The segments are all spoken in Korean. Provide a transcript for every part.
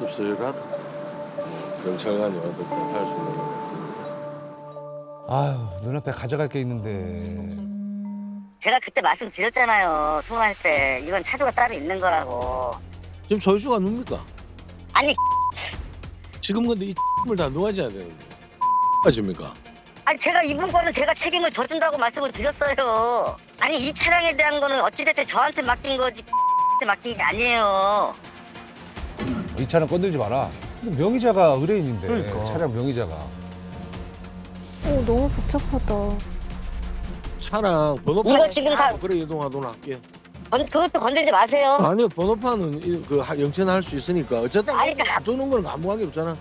씁쓸하다. 경찰관이 어떨 때할수 있는 거. 아유 눈앞에 가져갈 게 있는데 제가 그때 말씀드렸잖아요. 통화할 때 이건 차주가 따로 있는 거라고. 지금 소유주가 누굽니까? 아니 지금 근데 이 X을 다 누가 져야 되는데? 아십니까? 아니 제가 이분 거는 제가 책임을 져준다고 말씀을 드렸어요. 아니 이 차량에 대한 거는 어찌됐든 저한테 맡긴 거지 한테 맡긴 게 아니에요. 이 차는 건들지 마라. 근데 명의자가 의뢰인인데 그러니까. 차량 명의자가 오, 너무 복잡하다. 차랑 번호판 이거 지금 다- 그래 이동하도록 할게요. 건, 그것도 건들지 마세요. 아니요 번호판은 이- 그 하- 영천할 수 있으니까 어쨌든 아니, 그러니까- 놔두는 건 아무 관계 없잖아.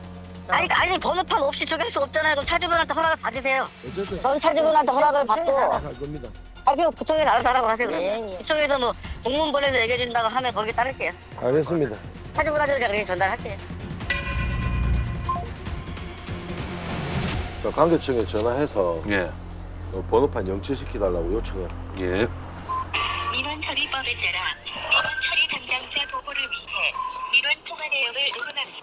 아니 아니 번호판 없이 저기 할수 없잖아요. 그럼 차주분한테 허락을 받으세요. 어쨌든 전 차주분한테 허락을 받고 살 겁니다. 아 그럼 구청에서 알아서 하라고 하세요. 그러면. 구청에서 뭐 공문 보내서 얘기해 준다고 하면 거기 따를게요. 알겠습니다. 차주분한테 제가 그렇게 전달할게요. 그 관계청에 전화해서 예, 어, 번호판 영치시켜달라고 요청해. 예. 민원 처리법에 따라 민원 처리 담당자 보고를 위해 민원 통화 내역을 녹음합니다.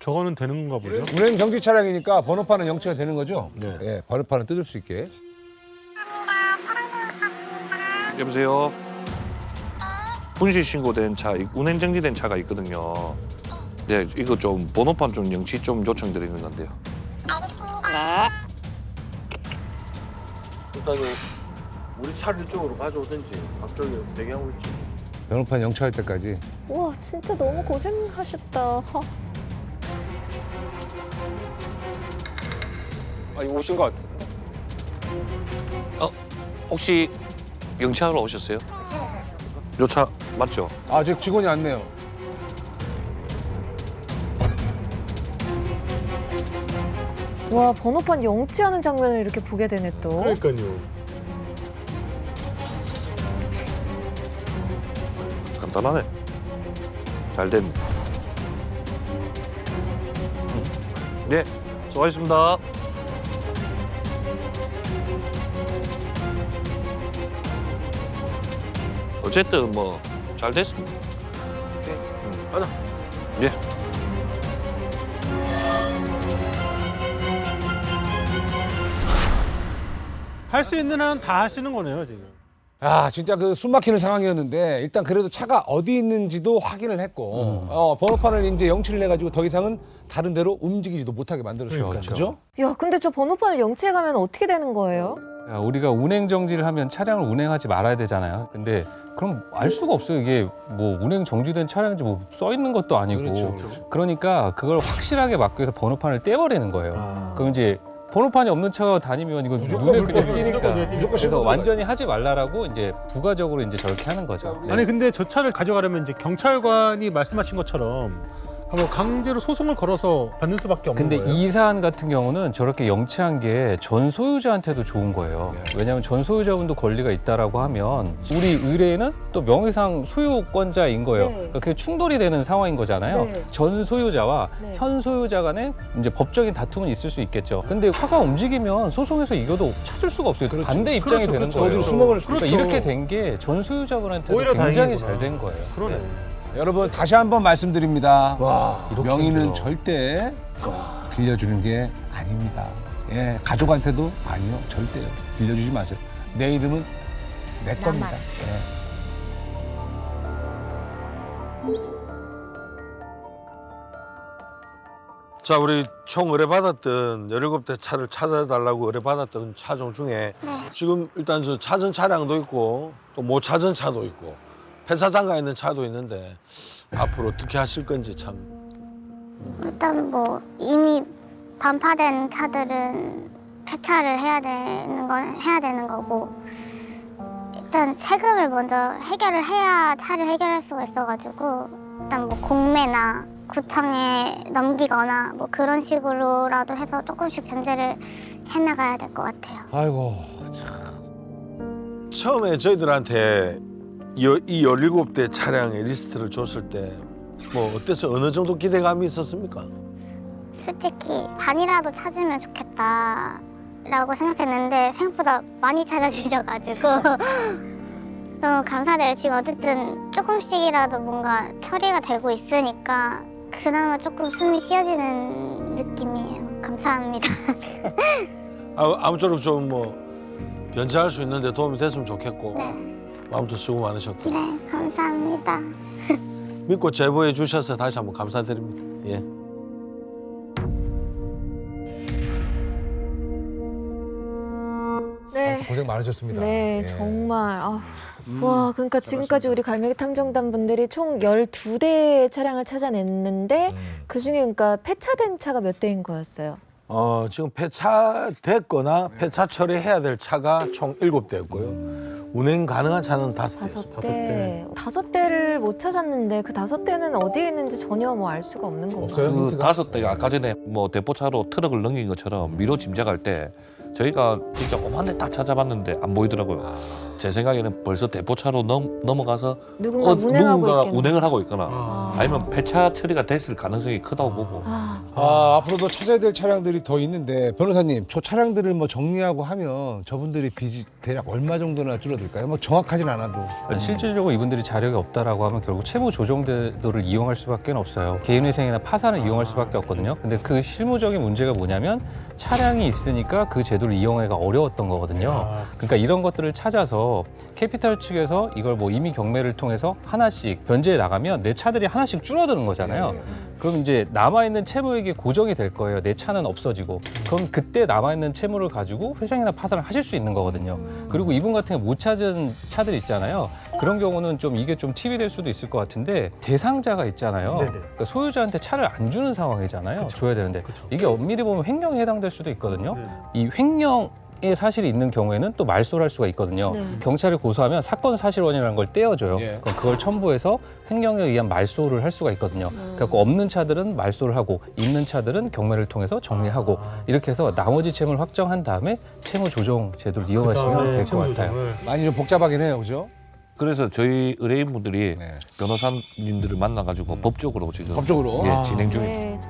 저거는 되는 건가 보죠? 운행 정지 차량이니까 번호판은 영치가 되는 거죠? 네. 예, 번호판은 뜯을 수 있게. 여보세요. 분실 신고된 차, 이- 운행 정지된 차가 있거든요. 네, 이거 좀 번호판 좀 영치 좀 요청드리는 건데요. 네. 일단은 우리 차를 쪽으로 가져오든지 앞쪽에 대기하고 있지. 번호판 영치할 때까지. 와, 진짜 너무 고생하셨다. 허. 아니 오신 것 같아. 혹시 영치하러 오셨어요? 요 차 맞죠? 아, 저 직원이 왔네요. 와, 번호판 영치하는 장면을 이렇게 보게 되네 또. 그러니까요. 간단하네. 잘 됐네. 네, 수고하셨습니다. 어쨌든 뭐 잘 됐습니다. 음. 가자. 예. 할 수 있는 한은 다 하시는 거네요 지금. 아, 진짜 그 숨막히는 상황이었는데 일단 그래도 차가 어디 있는지도 확인을 했고 어, 번호판을 이제 영치를 해가지고 더 이상은 다른 데로 움직이지도 못하게 만들었어요. 그러니까요. 그죠? 야, 근데 저 번호판을 영치해 가면 어떻게 되는 거예요? 야, 우리가 운행 정지를 하면 차량을 운행하지 말아야 되잖아요. 근데 그럼 알 수가 없어요. 이게 뭐 운행 정지된 차량인지 뭐 써 있는 것도 아니고. 그렇죠, 그렇죠. 러니까 그걸 확실하게 막기 위해서 번호판을 떼버리는 거예요. 아. 그럼 이제 번호판이 없는 차가 다니면 이거 눈에 그냥 띄니까. 그래서 완전히 하지 말라라고 이제 부가적으로 이제 저렇게 하는 거죠. 네. 아니 근데 저 차를 가져가려면 이제 경찰관이 말씀하신 것처럼 뭐 강제로 소송을 걸어서 받는 수밖에 없는 근데 거예요. 이 사안 같은 경우는 저렇게 영치한 게 전 소유자한테도 좋은 거예요. 네. 왜냐하면 전 소유자분도 권리가 있다라고 하면 우리 의뢰인은 또 명의상 소유권자인 거예요. 네. 그러니까 그게 충돌이 되는 상황인 거잖아요. 네. 전 소유자와 네. 현 소유자 간에 이제 법적인 다툼은 있을 수 있겠죠. 근데 차가 움직이면 소송에서 이겨도 찾을 수가 없어요. 그렇죠. 반대 입장이 그렇죠, 되는 그렇죠. 거예요. 어디로 숨어갈 수 그러니까 그렇죠. 이렇게 된 게 전 소유자분한테 오히려 굉장히 다행이구나. 잘 된 거예요. 그러네. 여러분 다시 한번 말씀드립니다. 와, 이렇게 명의는 힘들어. 절대 빌려주는 게 아닙니다. 예, 가족한테도 아니요, 절대요. 빌려주지 마세요. 내 이름은 내 겁니다. 예. 자, 우리 총 의뢰받았던 17대 차를 찾아달라고 의뢰받았던 차종 중에 지금 일단 저 찾은 차량도 있고 또 못 찾은 차도 있고 폐차장가 있는 차도 있는데 앞으로 어떻게 하실 건지 참. 일단 뭐 이미 반파된 차들은 폐차를 해야 되는 건 해야 되는 거고 일단 세금을 먼저 해결을 해야 차를 해결할 수가 있어가지고 일단 뭐 공매나 구청에 넘기거나 뭐 그런 식으로라도 해서 조금씩 변제를 해나가야 될 것 같아요. 아이고, 처음에 저희들한테 여- 이 17대 차량의 리스트를 줬을 때 뭐 어땠어요? 어느 정도 기대감이 있었습니까? 솔직히 반이라도 찾으면 좋겠다 라고 생각했는데 생각보다 많이 찾아주셔가지고 너무 감사드려요. 지금 어쨌든 조금씩이라도 뭔가 처리가 되고 있으니까 그나마 조금 숨이 쉬어지는 느낌이에요. 감사합니다. 아, 아무쪼록 좀 뭐 연차할 수 있는데 도움이 됐으면 좋겠고 네, 아무튼 수고 많으셨고 네, 감사합니다. 믿고 제보해 주셔서 다시 한번 감사드립니다. 예. 네. 고생 많으셨습니다. 네, 예. 정말. 아, 와, 그러니까 지금까지 우리 갈매기 탐정단 분들이 총 12대의 차량을 찾아냈는데 음. 그중에 그러니까 폐차된 차가 몇 대인 거였어요. 어, 지금 폐차됐거나 폐차 처리해야 될 차가 총 일곱 대였고요. 운행 가능한 차는 다섯 다섯 대였습니다. 대. 다섯 대를 못 찾았는데 그 다섯 대는 어디에 있는지 전혀 뭐 알 수가 없는 건가요? 없어요? 그 힌트가? 다섯 대가 아까 전에 뭐 대포차로 트럭을 넘긴 것처럼 미로 짐작할 때 저희가 진짜 오만 대딱 찾아봤는데 안 보이더라고요. 제 생각에는 벌써 대포차로 넘, 넘어가서 누군가 어, 운행하고 누군가 있겠네. 운행을 하고 있거나 아. 아니면 폐차 처리가 됐을 가능성이 크다고 보고 아, 아, 앞으로도 찾아야 될 차량들이 더 있는데 변호사님, 저 차량들을 뭐 정리하고 하면 저분들이 빚이 대략 얼마 정도나 줄어들까요? 뭐 정확하진 않아도. 실질적으로 이분들이 자력이 없다라고 하면 결국 채무 조정제도를 이용할 수밖에 없어요. 개인회생이나 파산을 이용할 수밖에 없거든요. 근데 그 실무적인 문제가 뭐냐면 차량이 있으니까 그 제도를 이용하기가 어려웠던 거거든요. 그러니까 이런 것들을 찾아서 캐피탈 측에서 이걸 뭐 임의 경매를 통해서 하나씩 변제해 나가면 내 차들이 하나씩 줄어드는 거잖아요. 그럼 이제 남아있는 채무액이 고정이 될 거예요. 내 차는 없어지고. 그럼 그때 남아있는 채무를 가지고 회생이나 파산을 하실 수 있는 거거든요. 그리고 이분 같은 경우 못 찾은 차들 있잖아요. 그런 경우는 좀 이게 좀 팁이 될 수도 있을 것 같은데 대상자가 있잖아요. 네네. 그러니까 소유자한테 차를 안 주는 상황이잖아요. 줘야 되는데 이게 엄밀히 보면 횡령에 해당될 수도 있거든요. 네. 이 횡령 의 사실이 있는 경우에는 또 말소를 할 수가 있거든요. 네. 경찰에 고소하면 사건 사실원이라는 걸 떼어줘요. 예. 그럼 그걸 첨부해서 횡령에 의한 말소를 할 수가 있거든요. 그래서 없는 차들은 말소를 하고 있는 차들은 경매를 통해서 정리하고 이렇게 해서 나머지 채무를 확정한 다음에 채무 조정 제도를 이용하시면 그다음에 될것 같아요. 많이 좀 복잡하긴 해요, 그죠? 그래서 저희 의뢰인분들이 네. 변호사님들을 만나가지고 법적으로 지금 법적으로? 예, 아. 진행 중입니다. 네,